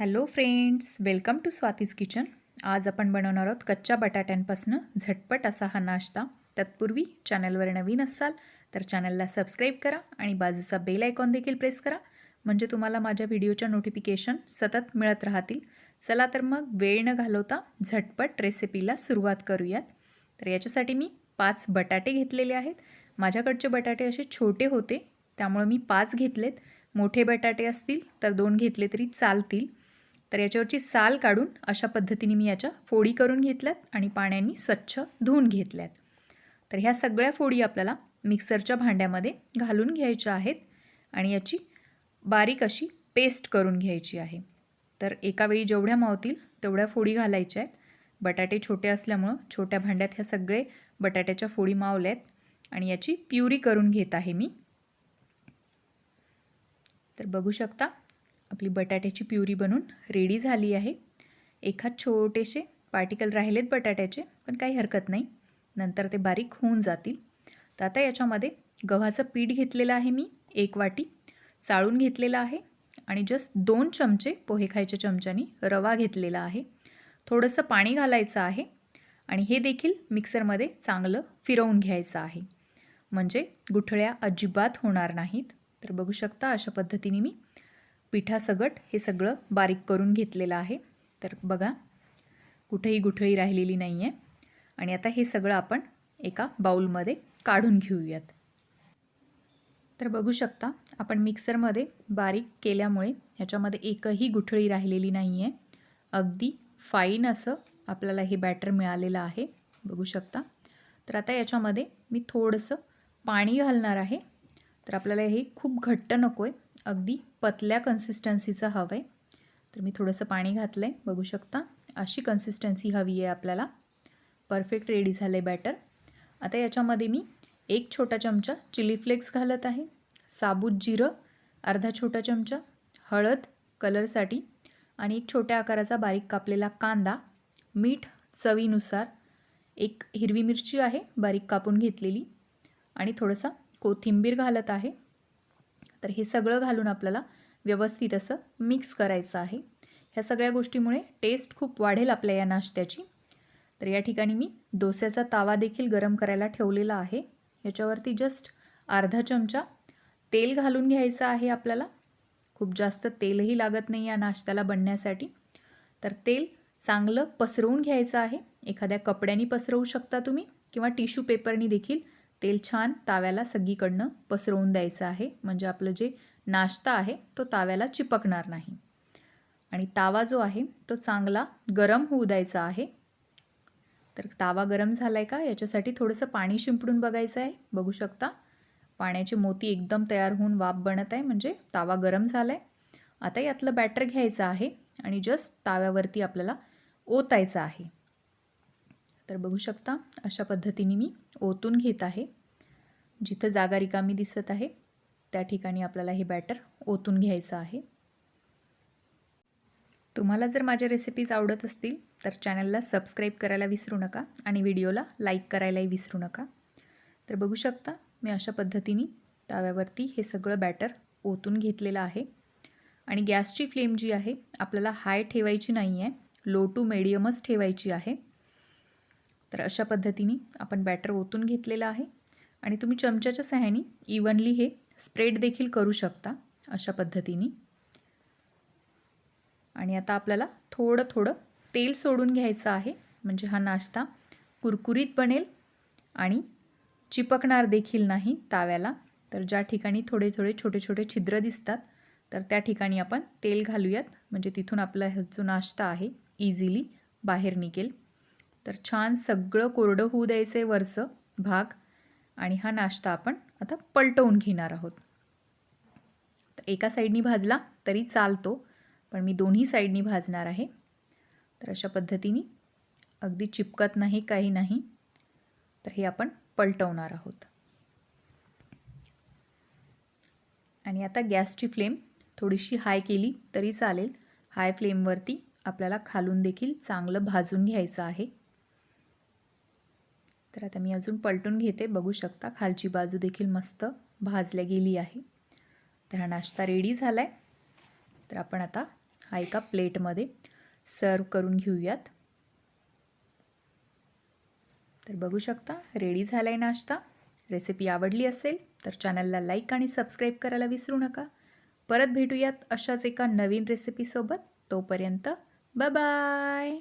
Hello friends welcome to Swati's kitchen. आज आपण बनवणार आहोत कच्च्या बटाट्यांपासून झटपट असा हा नाश्ता. तत्पूर्वी चॅनलवर नवीन असाल तर चॅनलला सबस्क्राईब करा आणि बाजूचा बेल आयकॉन देखील प्रेस करा. म्हणजे तुम्हाला माझ्या व्हिडिओच्या नोटिफिकेशन सतत मिळत राहतील. चला तर मग वेळ न घालवता झटपट रेसिपीला सुरुवात करूयात. तर याच्यासाठी मी पाच बटाटे घेतलेले आहेत. माझ्याकडचे बटाटे असे छोटे होते त्यामुळे मी पाच घेतलेत. मोठे बटाटे असतील तर दोन घेतले तरी चालतील. तर याच्यावरची साल काढून अशा पद्धतीने मी याच्या फोडी करून घेतल्यात आणि पाण्याने स्वच्छ धुवून घेतल्यात. तर ह्या सगळ्या फोडी आपल्याला मिक्सरच्या भांड्यामध्ये घालून घ्यायच्या आहेत आणि याची बारीक अशी पेस्ट करून घ्यायची आहे. तर एका वेळी जेवढ्या मावतील तेवढ्या फोडी घालायच्या आहेत. बटाटे छोटे असल्यामुळं छोट्या भांड्यात ह्या सगळे बटाट्याच्या फोडी मावल्या आहेत आणि याची प्युरी करून घेत आहे मी. तर बघू शकता आपली बटाट्याची प्युरी बनून रेडी झाली आहे. एखाद छोटेसे पार्टिकल राहिलेत बटाट्याचे पण काही हरकत नाही. नंतर ते बारीक होऊन जातील. तर आता याच्यामध्ये गव्हाचं पीठ घेतलेलं आहे मी एक वाटी. चाळून घेतलेलं आहे आणि जस्ट दोन चमचे पोहे खायच्या चमच्यानी रवा घेतलेला आहे. थोडंसं पाणी घालायचं आहे आणि हे देखील मिक्सरमध्ये चांगलं फिरवून घ्यायचं आहे. म्हणजे गुठळ्या अजिबात होणार नाहीत. तर बघू शकता अशा पद्धतीने मी पिठासगट हे सगळं बारीक करून घेतलेलं आहे. तर बघा कुठेही गुठळी राहिलेली नाही आहे आणि आता हे सगळं आपण एका बाऊलमध्ये काढून घेऊयात. तर बघू शकता आपण मिक्सरमध्ये बारीक केल्यामुळे ह्याच्यामध्ये एकही गुठळी राहिलेली नाही आहे अगदी फाईन असं आपल्याला हे बॅटर मिळालेलं आहे. बघू शकता. तर आता याच्यामध्ये मी थोडंसं पाणी घालणार आहे. तर आपल्याला हे खूप घट्ट नको आहे अगदी पतल्या कन्सिस्टन्सीचं हवं आहे तर मी थोडंसं पाणी घातलं आहे बघू शकता. अशी कन्सिस्टन्सी हवी आहे आपल्याला. परफेक्ट रेडी झालं आहे बॅटर आता याच्यामध्ये मी एक छोटा चमचा चिली फ्लेक्स घालत आहे. साबूत जिरं अर्धा छोटा चमचा हळद कलरसाठी आणि एक छोट्या आकाराचा बारीक कापलेला कांदा. मीठ चवीनुसार एक हिरवी मिरची आहे बारीक कापून घेतलेली. आणि थोडंसं कोथिंबीर घालत आहे. तर हे सगळं घालून आपल्याला व्यवस्थित असं मिक्स करायचं आहे. ह्या सगळ्या गोष्टीमुळे टेस्ट खूप वाढेल आपल्या या नाश्त्याची. तर या ठिकाणी मी डोस्याचा तावा देखील गरम करायला ठेवलेला आहे. याच्यावरती जस्ट अर्धा चमचा तेल घालून घ्यायचं आहे आपल्याला. खूप जास्त तेलही लागत नाही या नाश्त्याला बनण्यासाठी. तर तेल चांगलं पसरवून घ्यायचं आहे. एखाद्या कपड्यानी पसरवू शकता तुम्ही किंवा टिश्यू पेपरनी देखील तेल छान ताव्याला सगळीकडनं पसरवून द्यायचं आहे. म्हणजे आपलं जे नाश्ता आहे तो ताव्याला चिपकणार नाही. आणि तावा जो आहे तो चांगला गरम होऊ द्यायचा आहे. तर तावा गरम झाला आहे का? याच्यासाठी थोडंसं पाणी शिंपडून बघायचं आहे. बघू शकता. पाण्याचे मोती एकदम तयार होऊन वाफ बनत आहे. म्हणजे तावा गरम झाला आहे आता यातलं बॅटर घ्यायचं आहे. आणि जस्ट ताव्यावरती आपल्याला ओतायचं आहे. तर बघू शकता अशा पद्धतीने मी ओतून घेत आहे. जिथं जागा रिकामी दिसत आहे त्या ठिकाणी आपल्याला हे बॅटर ओतून घ्यायचं आहे. तुम्हाला जर माझ्या रेसिपीज आवडत असतील तर चॅनलला सबस्क्राईब करायला विसरू नका आणि व्हिडिओला लाईक करायलाही विसरू नका. तर बघू शकता मी अशा पद्धतीने ताव्यावरती हे सगळं बॅटर ओतून घेतलेलं आहे. आणि गॅसची फ्लेम जी आहे आपल्याला हाय ठेवायची नाही आहे लो टू मिडियमच ठेवायची आहे. तर अशा पद्धतीने आपण बॅटर ओतून घेतलेलं आहे. आणि तुम्ही चमच्याच्या सहाय्याने इवनली हे स्प्रेड देखील करू शकता अशा पद्धतीने. आणि आता आपल्याला थोडं थोडं तेल सोडून घ्यायचं आहे. म्हणजे हा नाश्ता कुरकुरीत बनेल आणि चिपकणार देखील नाही ताव्याला. तर ज्या ठिकाणी थोडे थोडे छोटे छोटे छिद्र दिसतात तर त्या ठिकाणी आपण तेल घालूयात. म्हणजे तिथून आपला जो नाश्ता आहे इझिली बाहेर निघेल. तर छान सगळं कोरडं होऊ द्यायचं आहे वरचं भाग. आणि हा नाश्ता आपण आता पलटवून घेणार आहोत. तर एका साईडनी भाजला तरी चालतो पण मी दोन्ही साईडनी भाजणार आहे. तर अशा पद्धतीने अगदी चिपकत नाही काही नाही. तर हे आपण पलटवणार आहोत. आणि आता गॅसची फ्लेम थोडीशी हाय केली तरी चालेल. हाय फ्लेमवरती आपल्याला खालून देखील चांगलं भाजून घ्यायचं आहे. तर आता मी अजून पलटून घेते. बघू शकता खालची बाजू देखील मस्त भाजल्या गेली आहे. तर हा नाश्ता रेडी झाला आहे तर आपण आता हा एका प्लेटमध्ये सर्व करून घेऊयात. तर बघू शकता रेडी झाला आहे नाश्ता. रेसिपी आवडली असेल तर चॅनलला लाईक आणि सबस्क्राईब करायला विसरू नका. परत भेटूयात अशाच एका नवीन रेसिपीसोबत तोपर्यंत बाय